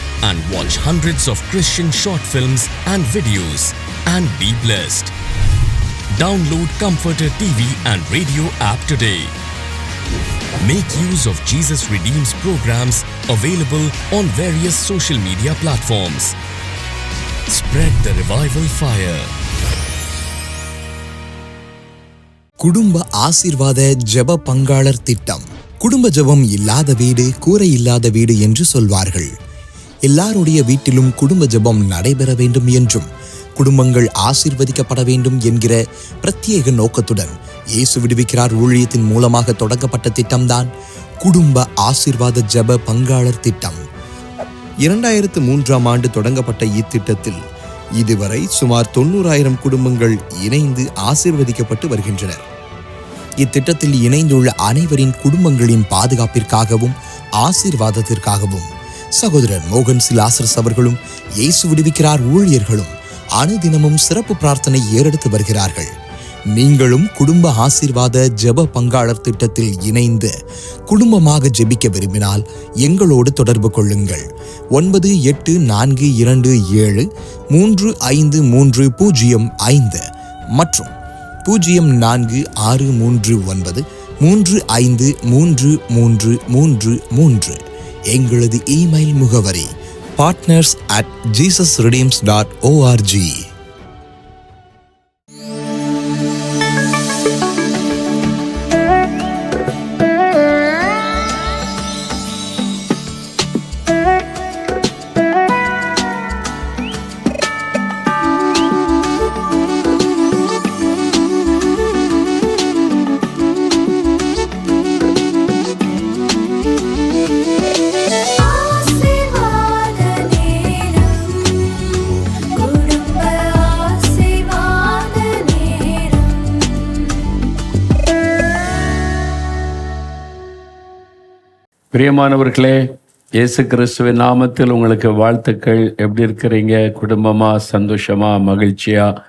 and watch hundreds of Christian short films and videos and be blessed. Download Comforter TV and radio app today. Make use of Jesus Redeems programs available on various social media platforms. Spread the revival fire. குடும்ப ஆசீர்வாத ஜெப பங்காளர் திட்டம் குடும்ப ஜெபம் இல்லாத வீடு கூரை இல்லாத வீடு என்று சொல்வார்கள் எல்லாருடைய வீட்டிலும் குடும்ப ஜெபம் நடைபெற வேண்டும் என்றும் குடும்பங்கள் ஆசிர்வதிக்கப்பட வேண்டும் என்கிற பிரத்யேக நோக்கத்துடன் இயேசு விடுவிக்கிறார் ஊழியத்தின் மூலமாக தொடங்கப்பட்ட திட்டம்தான் குடும்ப ஆசிர்வாத ஜெப பங்காளர் திட்டம். இரண்டாயிரத்து மூன்றாம் ஆண்டு தொடங்கப்பட்ட இத்திட்டத்தில் இதுவரை சுமார் தொண்ணூறாயிரம் குடும்பங்கள் இணைந்து ஆசிர்வதிக்கப்பட்டு வருகின்றனர். இத்திட்டத்தில் இணைந்துள்ள அனைவரின் குடும்பங்களின் பாதுகாப்பிற்காகவும் ஆசீர்வாதத்திற்காகவும் சகோதரர் மோகன் சிலாசரஸ் அவர்களும் இயேசு விடுவிக்கிறார் ஊழியர்களும் அனுதினமும் சிறப்பு பிரார்த்தனை ஏறெடுத்து வருகிறார்கள். நீங்களும் குடும்ப ஆசீர்வாத ஜெப பங்காளர் திட்டத்தில் இணைந்து குடும்பமாக ஜெபிக்க விரும்பினால் எங்களோடு தொடர்பு கொள்ளுங்கள். ஒன்பது எட்டு நான்கு இரண்டு ஏழு மூன்று ஐந்து மூன்று பூஜ்ஜியம் ஐந்து மற்றும் பூஜ்ஜியம் நான்கு ஆறு மூன்று ஒன்பது மூன்று ஐந்து மூன்று மூன்று மூன்று மூன்று எங்களது இமெயில் முகவரி partners at Jesus redeems dot ORG பிரியமானவர்களே இயேசு கிறிஸ்துவின் நாமத்தில் உங்களுக்கு வாழ்த்துக்கள். எப்படி இருக்கிறீங்க? குடும்பமாக சந்தோஷமாக மகிழ்ச்சியாக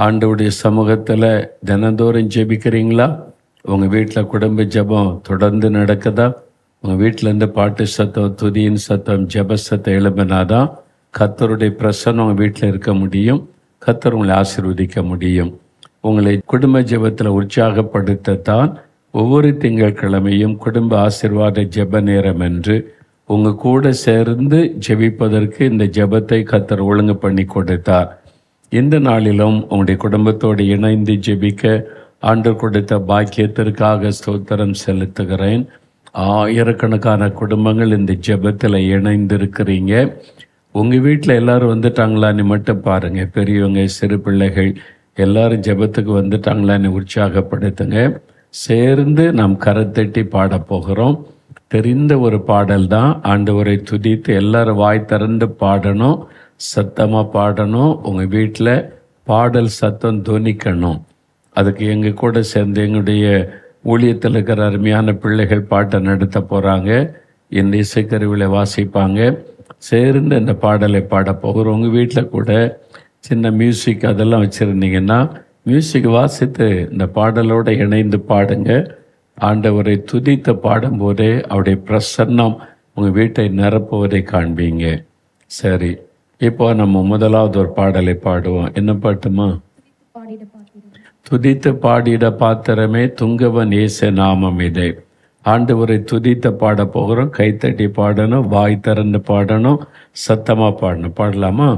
ஆண்டவுடைய சமூகத்தில் தினந்தோறும் ஜெபிக்கிறீங்களா? உங்கள் வீட்டில் குடும்ப ஜெபம் தொடர்ந்து நடக்குதா? உங்கள் வீட்டிலேருந்து பாட்டு சத்தம் துதியின் சத்தம் ஜெப சத்தம் எழுப்பினாதான் கத்தருடைய பிரசன்னம் உங்கள் வீட்டில் இருக்க முடியும். கத்தர் உங்களை ஆசிர்வதிக்க முடியும். உங்களை குடும்ப ஜெபத்தில் உற்சாகப்படுத்தத்தான் ஒவ்வொரு திங்கட்கிழமையும் குடும்ப ஆசீர்வாத ஜெப நேரம் என்று உங்கள் கூட சேர்ந்து ஜெபிப்பதற்கு இந்த ஜெபத்தை கத்தர் ஒழுங்கு பண்ணி கொடுத்தார். இந்த நாளிலும் உங்களுடைய குடும்பத்தோடு இணைந்து ஜெபிக்க ஆண்டு கொடுத்த பாக்கியத்திற்காக ஸ்தோத்திரம் செலுத்துகிறேன். ஆயிரக்கணக்கான குடும்பங்கள் இந்த ஜெபத்தில் இணைந்திருக்கிறீங்க. உங்கள் வீட்டில் எல்லோரும் வந்துட்டாங்களான்னு மட்டும் பாருங்கள் பெரியவங்க சிறு பிள்ளைகள் எல்லாரும் ஜெபத்துக்கு வந்துட்டாங்களான்னு உற்சாகப்படுத்துங்க. சேர்ந்து நாம் கரத்தட்டி பாடப்போகிறோம் தெரிந்த ஒரு பாடல் தான். ஆண்டவரை துதித்து எல்லாரும் வாய் திறந்து பாடணும். சத்தமாக பாடணும். உங்கள் வீட்டில் பாடல் சத்தம் துணிக்கணும். அதுக்கு எங்கள் கூட சேர்ந்து எங்களுடைய ஊழியத்தில் இருக்கிற அருமையான பிள்ளைகள் பாட்டை நடத்த போகிறாங்க இந்த இசைக்கருவியில் வாசிப்பாங்க. சேர்ந்து இந்த பாடலை பாட போகிறோம். உங்கள் வீட்டில் கூட சின்ன மியூசிக் அதெல்லாம் வச்சுருந்தீங்கன்னா மியூசிக் வாசித்து இந்த பாடலோடு இணைந்து பாடுங்க. ஆண்டவரை துதித்து பாடும்போதே அவருடைய பிரசன்னம் உங்கள் வீட்டை நிரப்புவதை காண்பீங்க. சரி இப்போ நம்ம முதலாவது ஒரு பாடலை பாடுவோம். என்ன பாட்டுமா? துதித்து பாடிட பாத்திரமே துங்கவன் ஏச நாமம் இதே. ஆண்டவரை துதித்து பாட போகிறோம். கைத்தட்டி பாடணும் வாய் திறந்து பாடணும் சத்தமா பாடணும். பாடலாமா?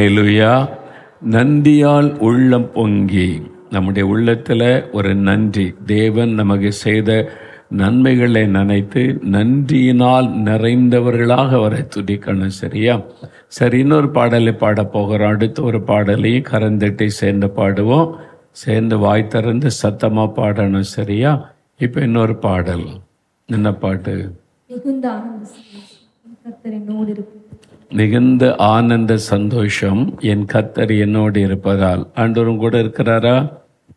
அலையிலுயா நந்தியால் உள்ளம் பொங்கி. நம்முடைய உள்ளத்தில் ஒரு நன்றி. தேவன் நமக்கு செய்த நன்மைகளை நினைத்து நன்றியினால் நிறைந்தவர்களாக அவரை துடிக்கணும் சரியா? சரி இன்னொரு பாடலை பாட போகிறோம். அடுத்த ஒரு பாடலையும் கரந்தட்டி சேர்ந்து பாடுவோம். சேர்ந்து வாய் திறந்து சத்தமாக பாடணும் சரியா? இப்போ இன்னொரு பாடல். என்ன பாட்டு? மிகுந்த ஆனந்த சந்தோஷம் என் கத்தர் என்னோடு இருப்பதால். ஆண்டவரும் கூட இருக்கிறாரா?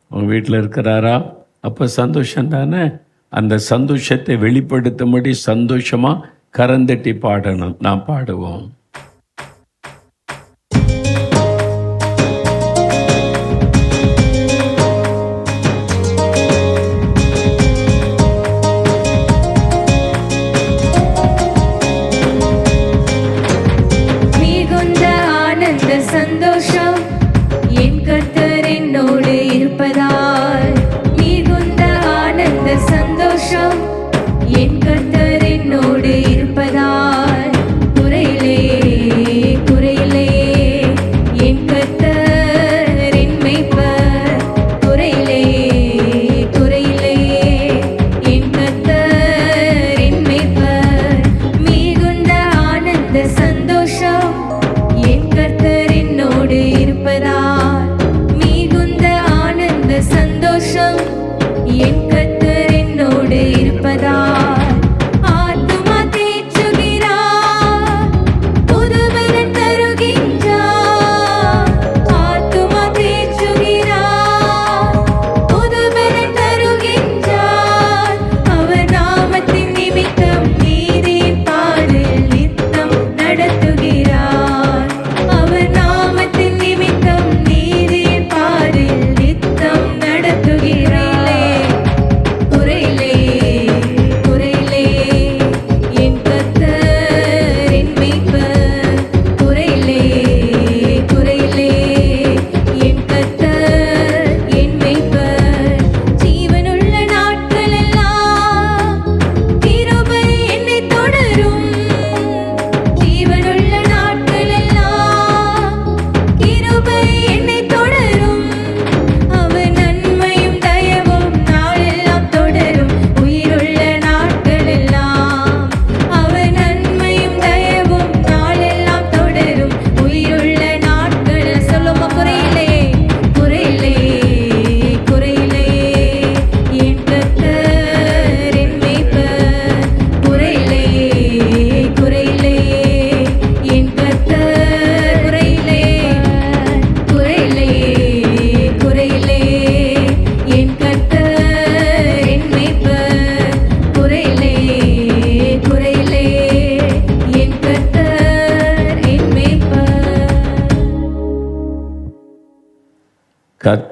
உங்கள் வீட்டில் இருக்கிறாரா? அப்போ சந்தோஷம் தானே? அந்த சந்தோஷத்தை வெளிப்படுத்தும்படி சந்தோஷமாக கரந்தட்டி பாடணும். நாம் பாடுவோம். ஆனந்த சந்தோஷம்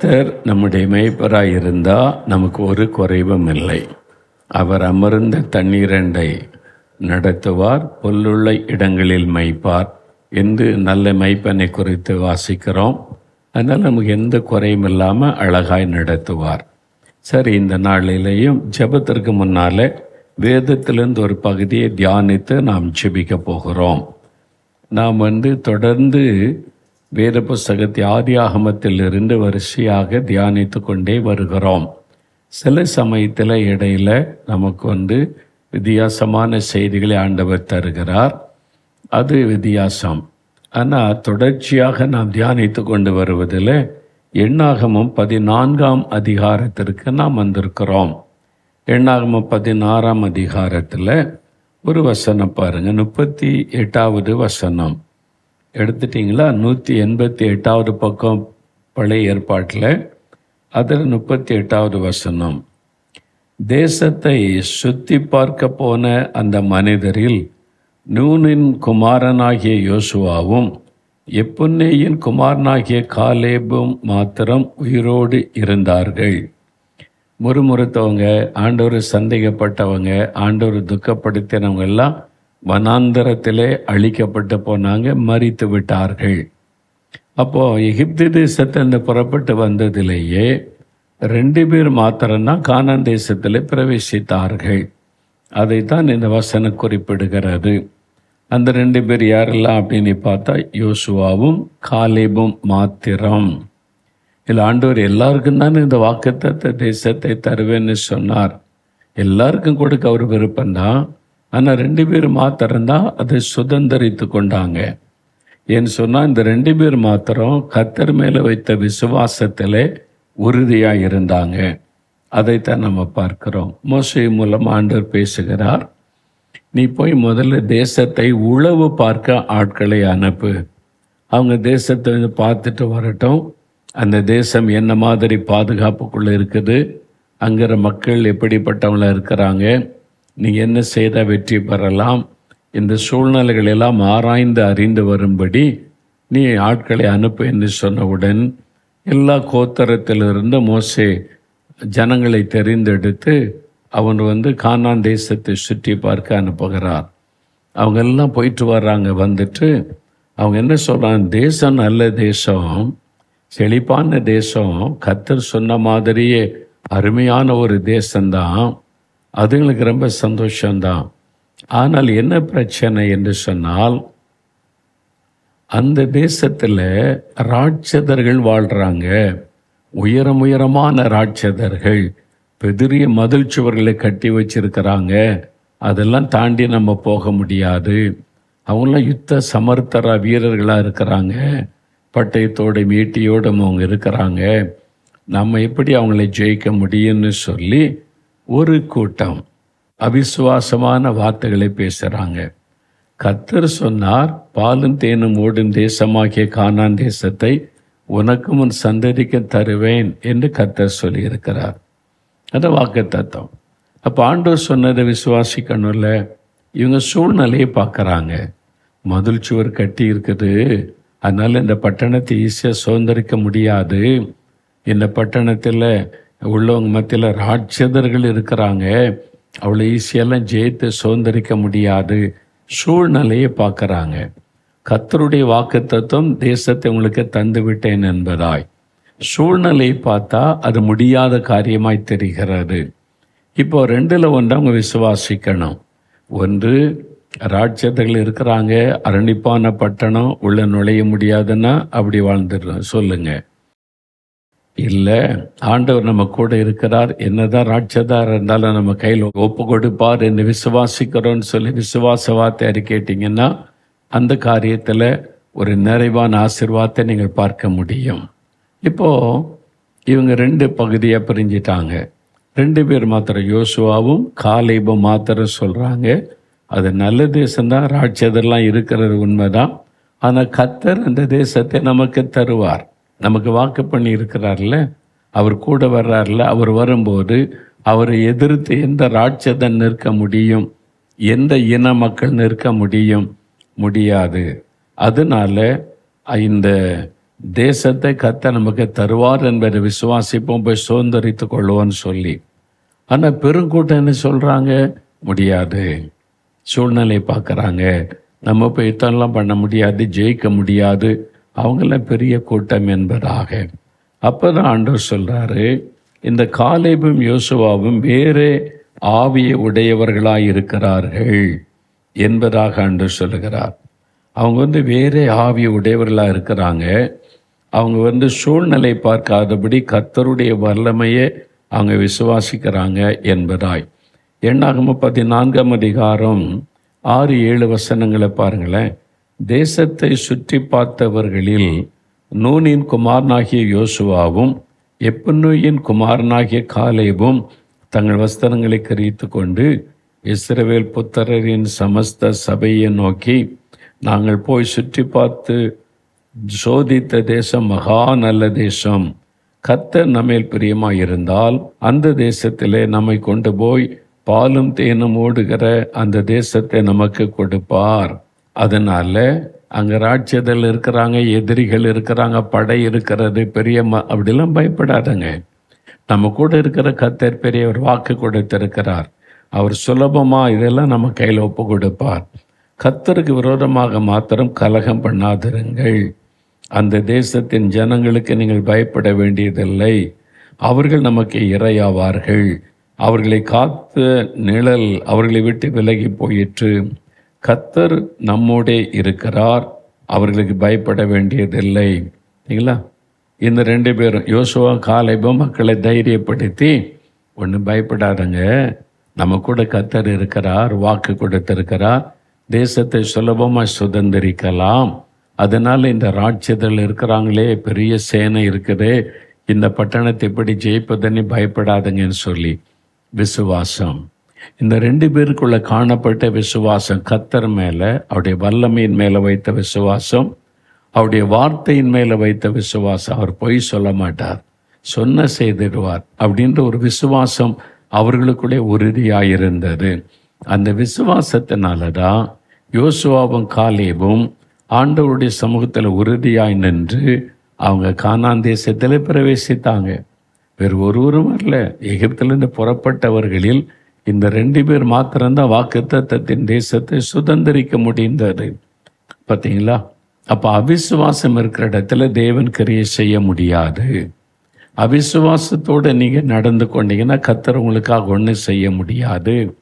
கர்த்தர் நம்முடைய மேய்ப்பராக இருந்தால் நமக்கு ஒரு குறைவும் இல்லை. அவர் அமர்ந்த தண்ணீரண்டை நடத்துவார் பொல்லுள்ள இடங்களில் மெய்ப்பார் என்று நல்ல மெய்ப்பனை குறித்து வாசிக்கிறோம். அதனால் நமக்கு எந்த குறையும் இல்லாமல் அழகாய் நடத்துவார். சரி இந்த நாளிலேயும் ஜெபத்திற்கு முன்னால வேதத்திலிருந்து ஒரு பகுதியை தியானித்து நாம் ஜெபிக்க போகிறோம். நாம் வந்து தொடர்ந்து வேத புஸ்தகத்தை ஆதி இருந்து வரிசையாக தியானித்து கொண்டே வருகிறோம். சில சமயத்தில் இடையில நமக்கு வந்து வித்தியாசமான செய்திகளை ஆண்டவர் தருகிறார். அது வித்தியாசம். ஆனால் தொடர்ச்சியாக நாம் தியானித்து கொண்டு வருவதில் எண்ணாகமும் பதினான்காம் அதிகாரத்திற்கு நாம் வந்திருக்கிறோம். எண்ணாகமும் பதினாறாம் அதிகாரத்தில் ஒரு வசனம் பாருங்கள் முப்பத்தி எட்டாவது வசனம். எடுத்துட்டிங்களா? நூற்றி எண்பத்தி எட்டாவது பக்கம் பழைய ஏற்பாட்டில். அதில் முப்பத்தி எட்டாவது வசனம். தேசத்தை சுற்றி பார்க்க போன அந்த மனிதரில் நூனின் குமாரனாகிய யோசுவாவும் எப்புன்னேயின் குமாரனாகிய காலேபும் மாத்திரம் உயிரோடு இருந்தார்கள். முறுமுறுத்தவங்க ஆண்டவர் சந்தேகப்பட்டவங்க ஆண்டவர் துக்கப்படுத்தினவங்க எல்லாம் வனாந்தரத்திலே அழிக்கப்பட்டு போனாங்க மறித்து விட்டார்கள். அப்போது எகிப்து தேசத்திலிருந்து புறப்பட்டு வந்ததிலேயே ரெண்டு பேர் மாத்திரம்தான் கானான் தேசத்தில் பிரவேசித்தார்கள். அதைத்தான் இந்த வசனம் குறிப்பிடுகிறது. அந்த ரெண்டு பேர் யாரெல்லாம் அப்படின்னு பார்த்தா யோசுவாவும் காலேபும் மாத்திரம். இல்லை ஆண்டவர் எல்லாருக்கும் தானே இந்த வாக்குத்த தேசத்தை தருவேன்னு சொன்னார். எல்லாருக்கும் கொடுக்க அவர் விருப்பம்தான். ஆனால் ரெண்டு பேர் மாத்திரம்தான் அதை சுதந்திரித்து கொண்டாங்க. ஏன்னு சொன்னால் இந்த ரெண்டு பேர் மாத்திரம் கத்தர் மேலே வைத்த விசுவாசத்தில் உறுதியாக இருந்தாங்க. அதைத்தான் நம்ம பார்க்கிறோம். மோசை மூலம் ஆண்டவர் பேசுகிறார் நீ போய் முதல்ல தேசத்தை உழவு பார்க்க ஆட்களை அனுப்பு. அவங்க தேசத்தை வந்து பார்த்துட்டு வரட்டும். அந்த தேசம் என்ன மாதிரி பாதுகாப்புக்குள்ளே இருக்குது? அங்கிற மக்கள் எப்படிப்பட்டவங்கள இருக்கிறாங்க? நீ என்ன செய்தால் வெற்றி பெறலாம்? இந்த சூழ்நிலைகள் எல்லாம் ஆராய்ந்து அறிந்து வரும்படி நீ ஆட்களை அனுப்பு என்று சொன்னவுடன் எல்லா கோத்தரத்திலிருந்து மோசே ஜனங்களை தெரிந்தெடுத்து அவன் வந்து கானான் தேசத்தை சுற்றி பார்க்க அனுப்புகிறார். அவங்க எல்லாம் போயிட்டு வர்றாங்க. வந்துட்டு அவங்க என்ன சொல்கிறாங்க தேசம் நல்ல தேசம் செழிப்பான தேசம். கத்தர் சொன்ன மாதிரியே அருமையான ஒரு தேசம்தான். அதுங்களுக்கு ரொம்ப சந்தோஷம்தான். ஆனால் என்ன பிரச்சனை என்று சொன்னால் அந்த தேசத்தில் ராட்சதர்கள் வாழ்கிறாங்க உயரம் உயரமான ராட்சதர்கள் பெரிய மதில் சுவர்களை கட்டி வச்சிருக்கிறாங்க. அதெல்லாம் தாண்டி நம்ம போக முடியாது. அவங்களாம் யுத்த சமர்த்தரா வீரர்களாக இருக்கிறாங்க. பட்டயத்தோட மீட்டியோடும் அவங்க இருக்கிறாங்க. நம்ம எப்படி அவங்களை ஜெயிக்க முடியும்னு சொல்லி ஒரு கூட்டம் அவிசுவாசமான வார்த்தைகளை பேசுகிறாங்க கத்தர் சொன்னார் பாலும் தேனும் ஓடும் தேசமாகிய கானான் தேசத்தை உனக்கும் உன் சந்ததிக்க தருவேன் என்று கத்தர் சொல்லியிருக்கிறார். அது வாக்கு தத்துவம் அப்போ ஆண்டவர் சொன்னதை விசுவாசிக்கணும்ல இவங்க சூழ்நிலையை பார்க்குறாங்க. மதில் சுவர் கட்டி இருக்குது. அதனால் இந்த பட்டணத்தை ஈஸியாக சுதந்திரிக்க முடியாது. இந்த பட்டணத்தில் உள்ளவங்க மத்தியில் ராட்சதர்கள் இருக்கிறாங்க. அவ்வளோ ஈஸியெல்லாம் ஜெயித்து சுதந்திரிக்க முடியாது. சூழ்நிலையை பார்க்குறாங்க. கத்தருடைய வாக்குத்தத்தம் தேசத்தை உங்களுக்கு தந்து விட்டேன் என்பதாய். சூழ்நிலையை பார்த்தா அது முடியாத காரியமாய் தெரிகிறது. இப்போ ரெண்டில் ஒன்று அவங்க விசுவாசிக்கணும். ஒன்று ராட்சதர்கள் இருக்கிறாங்க. அரணிப்பான பட்டணம் உள்ள நுழைய முடியாதுன்னா அப்படி வாழ்ந்துடுறோம். சொல்லுங்கள் இல்லை ஆண்டவர் நம்ம கூட இருக்கிறார். என்னதான் ராட்சதார் இருந்தாலும் நம்ம கையில் ஒப்பு கொடுப்பார் என்று விசுவாசிக்கிறோன்னு சொல்லி விசுவாச வார்த்தை கேட்டிங்கன்னா அந்த காரியத்தில் ஒரு நிறைவான ஆசிர்வாதத்தை நீங்கள் பார்க்க முடியும். இப்போது இவங்க ரெண்டு பகுதியாக பிரிஞ்சிட்டாங்க. ரெண்டு பேர் மாத்திரம் யோசுவாவும் காலேபும் மாத்திரம் சொல்கிறாங்க அது நல்ல தேசம்தான் ராட்சதெல்லாம் இருக்கிறது உண்மைதான். ஆனால் கத்தர் அந்த தேசத்தை நமக்கு தருவார். நமக்கு வாக்கு பண்ணி இருக்கிறார்ல அவர் கூட வர்றார்ல அவர் வரும்போது அவரை எதிர்த்து எந்த ராட்சதன் நிற்க முடியும்? எந்த இன மக்கள் நிற்க முடியும்? முடியாது. அதனால இந்த தேசத்தை கத்த நமக்கு தருவார் என்பதை விசுவாசிப்போம் போய் சுதந்திரித்து கொள்வோன்னு சொல்லி. ஆனால் பெருங்கூட்டம் என்ன சொல்கிறாங்க முடியாது. சூழ்நிலை பார்க்குறாங்க. நம்ம போய் யுத்தம்லாம் பண்ண முடியாது ஜெயிக்க முடியாது. அவங்களாம் பெரிய கூட்டம் என்பதாக. அப்போ தான் ஆண்டவர் சொல்கிறாரு இந்த காலேபும் யோசுவாவும் வேறு ஆவிய உடையவர்களாக இருக்கிறார்கள் என்பதாக ஆண்டவர் சொல்லுகிறார். அவங்க வந்து வேறே ஆவிய உடையவர்களாக இருக்கிறாங்க. அவங்க வந்து சூழ்நிலை பார்க்காதபடி கர்த்தருடைய வல்லமையை அவங்க விசுவாசிக்கிறாங்க என்பதாய். எண்ணாகம பதினான்காம் அதிகாரம் ஆறு ஏழு வசனங்களை பாருங்களேன். தேசத்தை சுற்றி பார்த்தவர்களில் நூனின் குமாரனாகிய யோசுவாவும் எப்பநூயின் குமாரனாகிய காலேபும் தங்கள் வஸ்திரங்களை கரித்து கொண்டு இஸ்ரவேல் புத்தரின் சமஸ்த சபையை நோக்கி நாங்கள் போய் சுற்றி பார்த்து சோதித்த தேசம் மகா நல்ல தேசம். கத்த நம்மேல் பிரியமாயிருந்தால் அந்த தேசத்திலே நம்மை கொண்டு போய் பாலும் தேனும் ஓடுகிற அந்த தேசத்தை நமக்கு கொடுப்பார். அதனால் அங்கே ராட்சியத்தில் இருக்கிறாங்க எதிரிகள் இருக்கிறாங்க படை இருக்கிறது பெரிய ம அப்படிலாம் பயப்படாதங்க. நம்ம கூட இருக்கிற கத்தர் பெரியவர் வாக்கு கொடுத்திருக்கிறார். அவர் சுலபமாக இதெல்லாம் நம்ம கையில் ஒப்பு கொடுப்பார். கத்தருக்கு விரோதமாக மாத்திரம் கலகம் பண்ணாதிருங்கள். அந்த தேசத்தின் ஜனங்களுக்கு நீங்கள் பயப்பட வேண்டியதில்லை. அவர்கள் நமக்கு இரையாவார்கள். அவர்களை காத்து நிழல் அவர்களை விட்டு விலகி போயிற்று. கத்தர் நம்மோடே இருக்கிறார். அவர்களுக்கு பயப்பட வேண்டியதில்லை. சரிங்களா இந்த ரெண்டு பேரும் யோசுவா காலைபம் மக்களை தைரியப்படுத்தி ஒன்றும் பயப்படாதங்க. நம்ம கூட கத்தர் இருக்கிறார் வாக்கு கொடுத்திருக்கிறார். தேசத்தை சுலபமாக சுதந்திரிக்கலாம். அதனால் இந்த ராட்சியத்தில் இருக்கிறாங்களே பெரிய சேனை இருக்குது. இந்த பட்டணத்தை எப்படி ஜெயிப்பதுன்னு பயப்படாதுங்கன்னு சொல்லி விசுவாசம். இந்த ரெண்டு பேருக்குள்ள காணப்பட்ட விசுவாசம் கத்தர் மேல அவருடைய வல்லமையின் மேல வைத்த விசுவாசம் அவருடைய வார்த்தையின் மேல வைத்த விசுவாசம். அவர் பொய் சொல்ல மாட்டார். சொன்ன செய்திடுவார் அப்படின்ற ஒரு விசுவாசம் அவர்களுக்குள்ளே உறுதியாயிருந்தது. அந்த விசுவாசத்தினால தான் யோசுவாவும் காலேவும் ஆண்டவருடைய சமூகத்தில் உறுதியாய் நின்று அவங்க கானான் தேசத்தில் பிரவேசித்தாங்க. வேறு ஒருவரும் வரல. எகிப்திலிருந்து புறப்பட்டவர்களில் இந்த ரெண்டு பேர் மாத்திரம்தான் வாக்குத்தத்தத்தின் தேசத்தை சுதந்திரிக்க முடிந்தது. பார்த்தீங்களா அப்போ அவிசுவாசம் இருக்கிற இடத்துல தேவன் கிரியை செய்ய முடியாது. அவிசுவாசத்தோடு நீங்கள் நடந்து கொண்டீங்கன்னா கத்தர் உங்களுக்காக ஒன்றும் செய்ய முடியாது.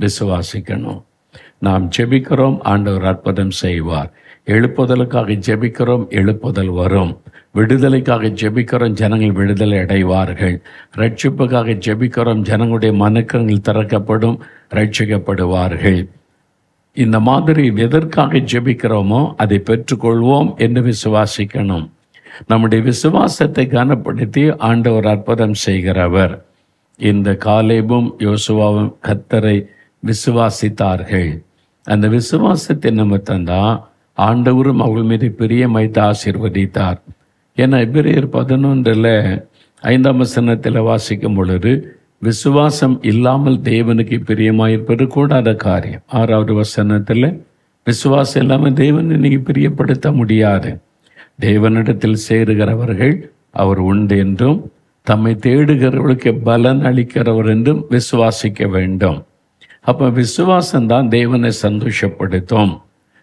விசுவாசிக்கணும். நாம் ஜெபிக்கிறோம் ஆண்டவர் அற்புதம் செய்வார். எழுப்புதலுக்காக ஜெபிக்கிறோம் எழுப்புதல் வரும். விடுதலைக்காக ஜெபிக்கிறோம் ஜனங்கள் விடுதலை அடைவார்கள். ரட்சிப்புக்காக ஜெபிக்கிறோம் ஜனங்களுடைய மனுக்கங்கள் திறக்கப்படும் ரட்சிக்கப்படுவார்கள் இந்த மாதிரி எதற்காக ஜெபிக்கிறோமோ அதை பெற்றுக்கொள்வோம் என்று விசுவாசிக்கணும். நம்முடைய விசுவாசத்தை கனப்படுத்தி ஆண்டவர் அற்புதம் செய்கிறவர். இந்த காலேபும் யோசுவாவும் கத்தரை விசுவாசித்தார்கள். அந்த விசுவாசத்தின் நிமித்தம்தான் ஆண்டவரும் அவள் மீது பிரியமைத்து ஆசீர்வதித்தார். ஏன்னா இப்பிரியர் பதினொன்றில் ஐந்தாம் வசனத்தில் வாசிக்கும் பொழுது விசுவாசம் இல்லாமல் தேவனுக்கு பிரியமாயிருப்பது கூடாத காரியம். ஆறாவது வசனத்தில் விசுவாசம் இல்லாமல் தேவன் இன்னைக்கு பிரியப்படுத்த முடியாது. தேவனிடத்தில் சேருகிறவர்கள் அவர் உண்டு என்றும் தம்மை தேடுகிறவர்களுக்கு பலன் அளிக்கிறவர் என்றும் விசுவாசிக்க வேண்டும். அப்போ விசுவாசந்தான் தேவனை சந்தோஷப்படுத்தும்.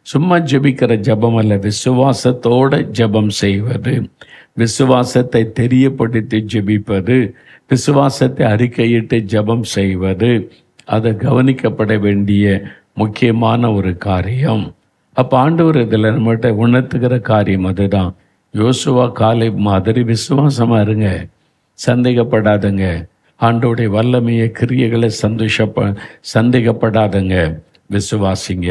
சும்மா ஜெபிக்கிற ஜெபம் அல்ல விசுவாசத்தோட ஜெபம் செய்வது. விசுவாசத்தை தெரியப்படுத்தி ஜெபிப்பது. விசுவாசத்தை அறிக்கையிட்டு ஜெபம் செய்வது. அதை கவனிக்கப்பட வேண்டிய முக்கியமான ஒரு காரியம். அப்போ ஆண்டவர் இதில் நம்மகிட்ட உணர்த்துகிற காரியம் அதுதான். யோசுவா காலை மாதிரி விசுவாசமா இருங்க. சந்தேகப்படாதங்க. ஆண்டோடைய வல்லமையை கிரியைகளை சந்தோஷப்ப சந்தேகப்படாதங்க. விசுவாசிங்க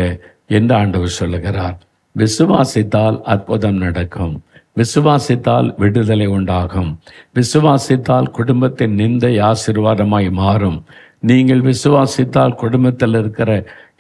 என்று ஆண்டவர் சொல்லுகிறார். விசுவாசித்தால் அற்புதம் நடக்கும். விசுவாசித்தால் விடுதலை உண்டாகும். விசுவாசித்தால் குடும்பத்தின் நிந்தை ஆசீர்வாதமாய் மாறும். நீங்கள் விசுவாசித்தால் குடும்பத்தில் இருக்கிற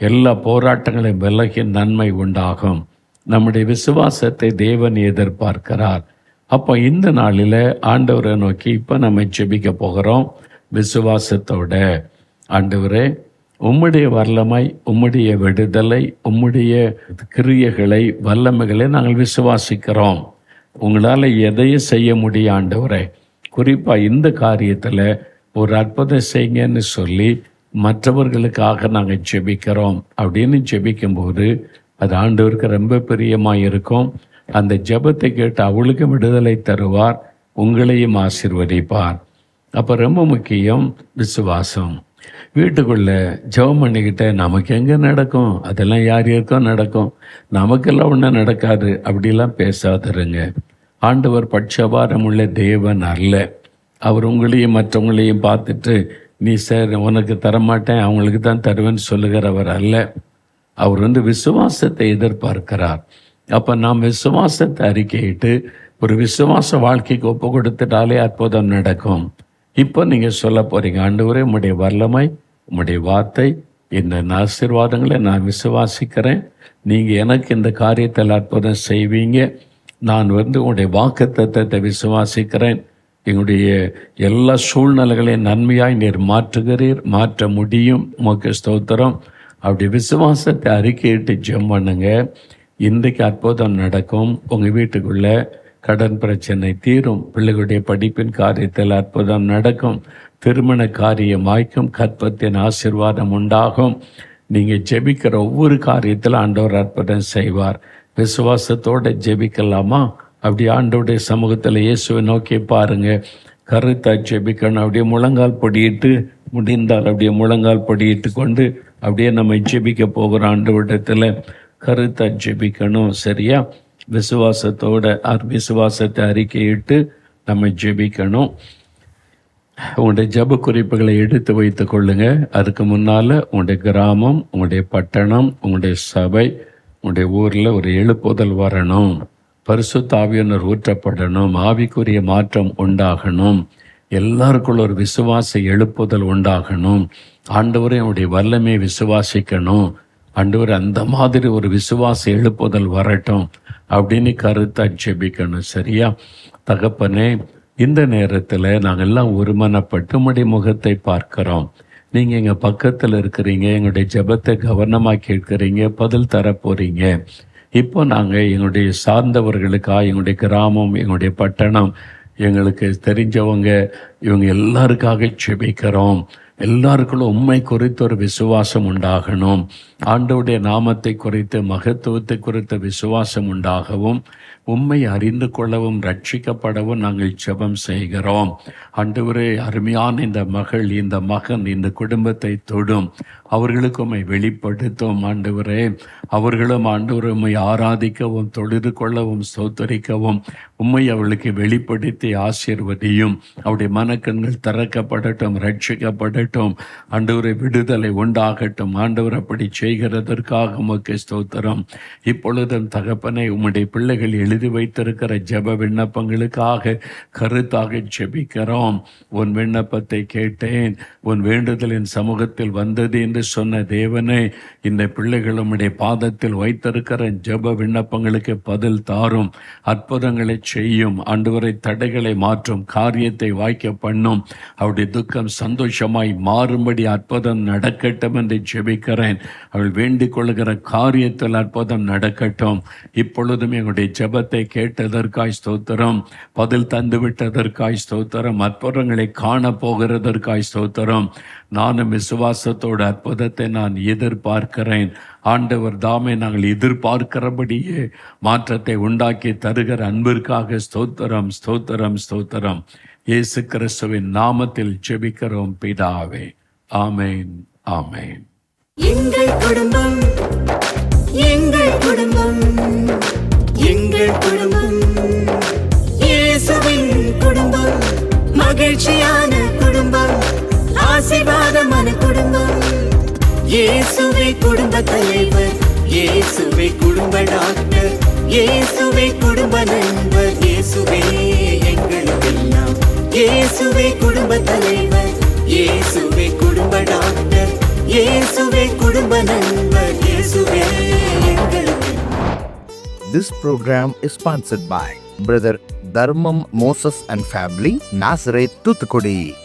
எல்லா போராட்டங்களையும் விலகி நன்மை உண்டாகும். நம்முடைய விசுவாசத்தை தேவன் எதிர்பார்க்கிறார். அப்போ இந்த நாளில் ஆண்டவரை நோக்கி இப்போ நம்ம ஜெபிக்க போகிறோம். விசுவாசத்தோட. ஆண்டவரே உம்முடைய வல்லமை உம்முடைய விடுதலை உம்முடைய கிரியைகளை வல்லமைகளை நாங்கள் விசுவாசிக்கிறோம். உங்களால் எதையும் செய்ய முடியும் ஆண்டவரே. குறிப்பாக இந்த காரியத்தில் ஒரு அற்புதம் செய்யுங்கன்னு சொல்லி மற்றவர்களுக்காக நாங்கள் ஜெபிக்கிறோம். அப்படின்னு ஜெபிக்கும்போது அது ஆண்டவருக்கு ரொம்ப பிரியமாக இருக்கும் அந்த ஜெபத்தை கேட்டு அவளுக்கு விடுதலை தருவார் உங்களையும் ஆசிர்வதிப்பார். அப்போ ரொம்ப முக்கியம் விசுவாசம். வீட்டுக்குள்ள ஜெபம் பண்ணிக்கிட்ட நமக்கு எங்கே நடக்கும்? அதெல்லாம் யார் யாருக்கும் நடக்கும். நமக்கெல்லாம் ஒன்றும் நடக்காது. அப்படிலாம் பேசாதருங்க. ஆண்டவர் பட்சபாரம் உள்ள தேவன் அல்ல. அவர் உங்களையும் மற்றவங்களையும் பார்த்துட்டு நீ சார் உனக்கு தரமாட்டேன். அவங்களுக்கு தான் தருவேன்னு சொல்லுகிறவர் அல்ல. அவர் வந்து விசுவாசத்தை எதிர்பார்க்கிறார். அப்போ நாம் விசுவாசத்தை அறிக்கையிட்டு ஒரு விசுவாச வாழ்க்கைக்கு ஒப்பு கொடுத்துட்டாலே அற்புதம் நடக்கும். இப்போ நீங்கள் சொல்ல போகிறீங்க ஆண்டவரே உம்முடைய வல்லமை உம்முடைய வார்த்தை இந்த ஆசீர்வாதங்களை நான் விசுவாசிக்கிறேன். நீங்கள் எனக்கு இந்த காரியத்தில் அற்புதம் செய்வீங்க. நான் வந்து உங்களுடைய வாக்கு தத்துவத்தை விசுவாசிக்கிறேன். எங்களுடைய எல்லா சூழ்நிலைகளையும் நன்மையாய் நீர் மாற்றுகிறீர் மாற்ற முடியும். உமக்கு ஸ்தோத்திரம். அப்படி விசுவாசத்தை அறிக்கையிட்டு ஜெம் பண்ணுங்க. இன்றைக்கு அற்புதம் நடக்கும். உங்கள் வீட்டுக்குள்ளே கடன் பிரச்சனை தீரும். பிள்ளைகளுடைய படிப்பின் காரியத்தில் அற்புதம் நடக்கும். திருமண காரியம் வாய்க்கும் கற்பத்தின் ஆசிர்வாதம் உண்டாகும். நீங்கள் ஜெபிக்கிற ஒவ்வொரு காரியத்தில் ஆண்டவர் அற்புதம் செய்வார். விசுவாசத்தோடு ஜெபிக்கலாமா? அப்படி ஆண்டோடைய சமூகத்தில் இயேசுவை நோக்கி பாருங்க. கருத்தா ஜெபிக்கணும். அப்படியே முழங்கால் பொடியிட்டு முடிந்தால் அப்படியே முழங்கால் பொடியிட்டு கொண்டு அப்படியே நம்ம ஜெபிக்க போகிற ஆண்டு விடத்தில் கருத்தா ஜெபிக்கணும். சரியா? விசுவாசத்தோட அர் விசுவாசத்தை அறிக்கையிட்டு நம்ம ஜெபிக்கணும். உங்களுடைய ஜப குறிப்புகளை எடுத்து வைத்து கொள்ளுங்க. அதுக்கு முன்னால் உங்களுடைய கிராமம் உங்களுடைய பட்டணம் உங்களுடைய சபை உங்களுடைய ஊரில் ஒரு எழுப்புதல் வரணும். பரிசு தாவியனர் ஊற்றப்படணும். ஆவிக்குரிய மாற்றம் உண்டாகணும். எல்லாருக்குள்ள ஒரு விசுவாச எழுப்புதல் உண்டாகணும். ஆண்டவரை அவருடைய வல்லமையை விசுவாசிக்கணும். ஆண்டவர் அந்த மாதிரி ஒரு விசுவாச எழுப்புதல் வரட்டும். அப்படின்னு கருத்தை ஜெபிக்கணும் சரியா? தகப்பனே இந்த நேரத்தில் நாங்கள் எல்லாம் ஒருமனப்பட்டு முடி முகத்தை பார்க்கிறோம். நீங்கள் எங்கள் பக்கத்தில் இருக்கிறீங்க எங்களுடைய ஜெபத்தை கவனமாக கேட்குறீங்க பதில் தர போகிறீங்க இப்போ நாங்கள் எங்களுடைய சார்ந்தவர்களுக்காக எங்களுடைய கிராமம் எங்களுடைய பட்டணம் எங்களுக்கு தெரிஞ்சவங்க இவங்க எல்லாருக்காக செபிக்கிறோம் எல்லாருக்குள்ள உண்மை குறித்த ஒரு விசுவாசம் உண்டாகணும். ஆண்டவுடைய நாமத்தை குறித்து மகத்துவத்தை குறித்த விசுவாசம் உண்டாகவும் உண்மை அறிந்து கொள்ளவும் ரட்சிக்கப்படவும் நாங்கள் ஜெபம் செய்கிறோம். ஆண்டவரே அருமையான இந்த மகள் இந்த மகன் இந்த குடும்பத்தை தொடும். அவர்களுக்கு உண்மை வெளிப்படுத்தும் ஆண்டவரே. அவர்களும் ஆண்டவர் உண்மை ஆராதிக்கவும் தொழுது கொள்ளவும் சோத்தரிக்கவும் உண்மை அவளுக்கு வெளிப்படுத்தி ஆசீர்வதியும். அவருடைய மனக்கண்கள் திறக்கப்படட்டும் ரட்சிக்கப்படட்டும். ஆண்டவரை விடுதலை உண்டாகட்டும். ஆண்டவர் அப்படி செய்கிறதற்காக உமக்கு ஸ்தோத்திரம். இப்பொழுதும் தகப்பனை உம்முடைய பிள்ளைகள் எழுதி வைத்திருக்கிற ஜெப விண்ணப்பங்களுக்காக கருத்தாக ஜெபிக்கிறோம். உன் விண்ணப்பத்தை கேட்டேன். உன் வேண்டுதலின் சமூகத்தில் வந்தது என்று சொன்ன தேவனே இந்த பிள்ளைகள் உம்முடைய பாதத்தில் வைத்திருக்கிற ஜெப விண்ணப்பங்களுக்கு பதில் தாரும். அற்புதங்களை செய்யும். ஆண்டவரை தடைகளை மாற்றும். காரியத்தை வாய்க்க பண்ணும். அவருடைய துக்கம் சந்தோஷமாய் மாறும்படி அற்புதம் நடக்கட்டும் என்று ஜெபிக்கிறேன். அவள் வேண்டிக் கொள்கிற காரியத்தில் அற்புதம் நடக்கட்டும். இப்பொழுதும் எங்களுடைய ஜெபத்தை கேட்டதற்காய் ஸ்தோத்திரம். பதில் தந்துவிட்டதற்காய் ஸ்தோத்திரம். அற்புதங்களை காண போகிறதற்காய் ஸ்தோத்திரம். நானும் விசுவாசத்தோட அற்புதத்தை நான் எதிர்பார்க்கிறேன். ஆண்டவர் தாமே நாங்கள் எதிர்பார்க்கிறபடியே மாற்றத்தை உண்டாக்கி தருகிற அன்பிற்காக ஸ்தோத்திரம் ஸ்தோத்திரம் ஸ்தோத்திரம். இயேசு கிறிஸ்துவின் நாமத்தில் செபிக்கிறோம் பிதாவே. ஆமேன் ஆமேன். எங்கள் குடும்பம் எங்கள் குடும்பம் எங்கள் குடும்பம். இயேசுவின் குடும்பம் மகிழ்ச்சியான குடும்பம் ஆசீர்வாதமான குடும்பம். இயேசுவே குடும்ப தலைவர் இயேசுவே குடும்ப டாக்டர் இயேசுவே குடும்ப நண்பர் இயேசுவே எங்களுக்கெல்லாம் இயேசுவே குடும்ப தலைவர் இயேசுவே குடும்ப டாக்டர் இயேசுவே குடும்ப நண்பர் இயேசுவே எங்களுக்கு This program is sponsored by Brother Dharmam Moses and Family, Nazareth.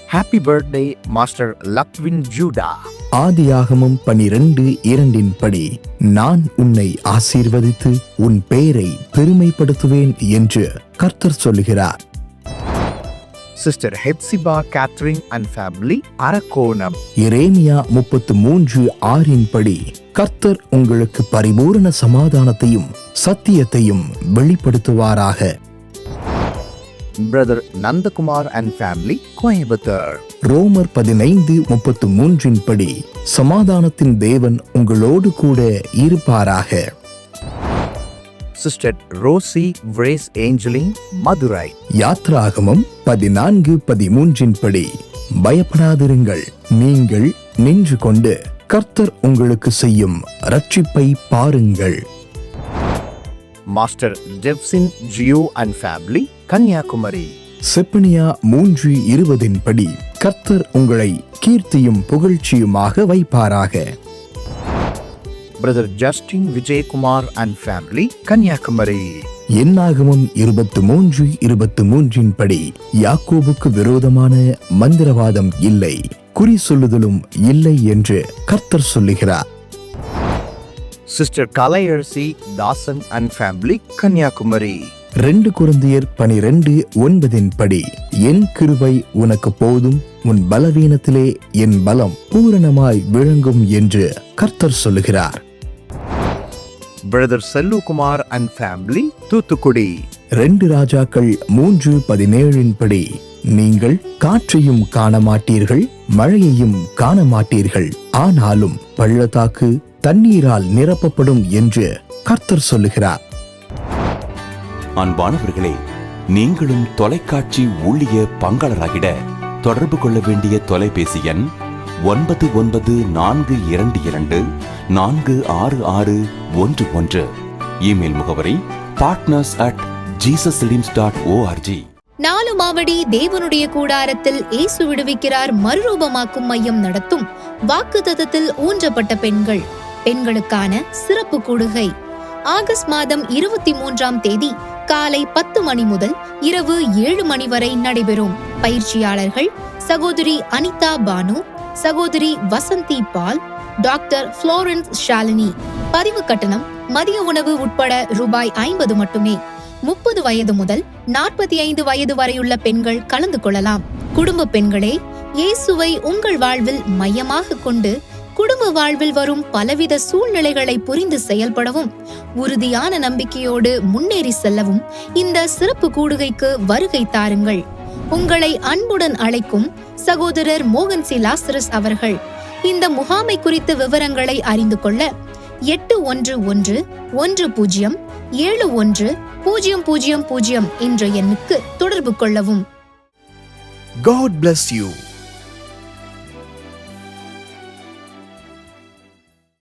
Happy birthday, Master Lakwin Judah. ஆதியாகமம் பனிரெண்டு இரண்டின் படி நான் உன்னை ஆசீர்வதித்து உன் பெயரை பெருமைப்படுத்துவேன் என்று கர்த்தர் சொல்லுகிறார் Sister Hepzibah Catherine and Family, Arakonam. எரேமியா முப்பத்து மூன்று ஆறின் படி கர்த்தர் உங்களுக்கு பரிபூரண சமாதானத்தையும் சத்தியத்தையும் வெளிப்படுத்துவாராக Brother Nandakumar and Family, Coimbatore. ரோமர் பதினைந்து முப்பத்து மூன்றின் படி சமாதானத்தின் தேவன் உங்களோடு கூட இருப்பாராக Sister Rosie Grace Angeline, Madurai. யாத்ராகமம் பதினான்கு பதிமூன்றின் படி. பயப்படாதிருங்கள். நீங்கள் நின்று கொண்டு கர்த்தர் உங்களுக்கு செய்யும் ரட்சிப்பை பாருங்கள். Master Jefsin Gio and Family, Kanyakumari. Zephaniah மூன்று இருபதின் படி. கர்த்தர் உங்களை கீர்த்தியும் புகழ்ச்சியுமாக வைப்பாராக. Brother Justin Vijay Kumar and Family, Kanyakumari. என்னாகமம் இருபத்து மூன்று இருபத்து மூன்றின் படி யாக்கோபுக்கு விரோதமான மந்திரவாதம் இல்லை குறி சொல்லுதலும் இல்லை என்று கர்த்தர் சொல்லுகிறார் Sister Kalayarsi Dasan and Family, Kanyakumari. ரெண்டு குருந்தியர் பனிரெண்டு ஒன்பதின் படி என் கிருபை உனக்கு போதும் உன் பலவீனத்திலே என் பலம் பூரணமாய் விளங்கும் என்று கர்த்தர் சொல்லுகிறார் Brother Sellu Kumar and Family, Tutukudi. ரெண்டு ராஜாக்கள் மூன்று பதினேழின் படி. நீங்கள் காற்றையும் காண மாட்டீர்கள் மழையையும் காண மாட்டீர்கள் ஆனாலும் பள்ளத்தாக்கு தண்ணீரால் நிரப்பப்படும் என்று கர்த்தர் சொல்லுகிறார். அன்பானவர்களே நீங்களும் தொலைக்காட்சி ஊழிய பங்காளராகிட தொடர்பு கொள்ள வேண்டிய தொலைபேசி எண் ஒன்பது ஒன்பது நான்கு இரண்டு இரண்டு நான்கு ஆறு ஆறு ஒன்று ஒன்று. இமெயில் முகவரி partners at Jesus dot ORG நாலு மாவடி தேவனுடைய கூடாரத்தில் இயேசு விடுவிக்கிறார் மறுரூபமாக்கும் மையம் நடத்தும் வாக்கு தத்தத்தில் ஊன்றப்பட்ட பெண்கள். பெண்களுக்கான சிறப்பு கூடுகை. ஆகஸ்ட் மாதம் இருபத்தி மூன்றாம் தேதி காலை பத்து மணி முதல் இரவு ஏழு மணி வரை நடைபெறும். பயிற்சியாளர்கள் சகோதரி அனிதா பானு சகோதரி Vasanthi Paul doctor Florence Shalini. பதிவு கட்டணம் மதிய உணவு உட்பட ரூபாய் ஐம்பது மட்டுமே. முப்பது வயது முதல் நாற்பத்தி ஐந்து வயது வரையுள்ள பெண்கள் கலந்து கொள்ளலாம். குடும்ப பெண்களே இயேசுவை உங்கள் வாழ்வில் மையமாக கொண்டு குடும்ப வாழ்வில் வரும் பலவித சூழ்நிலைகளை புரிந்து செயல்படவும் உறுதியான நம்பிக்கையோடு முன்னேறி செல்லவும் இந்த சிறப்பு கூடுகைக்கு வருகை தாருங்கள். உங்களை அன்புடன் அழைக்கும் சகோதரர் மோகன் சி. லாசரஸ் அவர்கள். இந்த முகாமை குறித்த விவரங்களை அறிந்து கொள்ள எட்டு ஒன்று ஒன்று ஒன்று பூஜ்ஜியம் ஏழு ஒன்று பூஜ்ஜியம் பூஜ்ஜியம் பூஜ்ஜியம் என்ற எண்ணுக்கு தொடர்பு கொள்ளவும். God bless you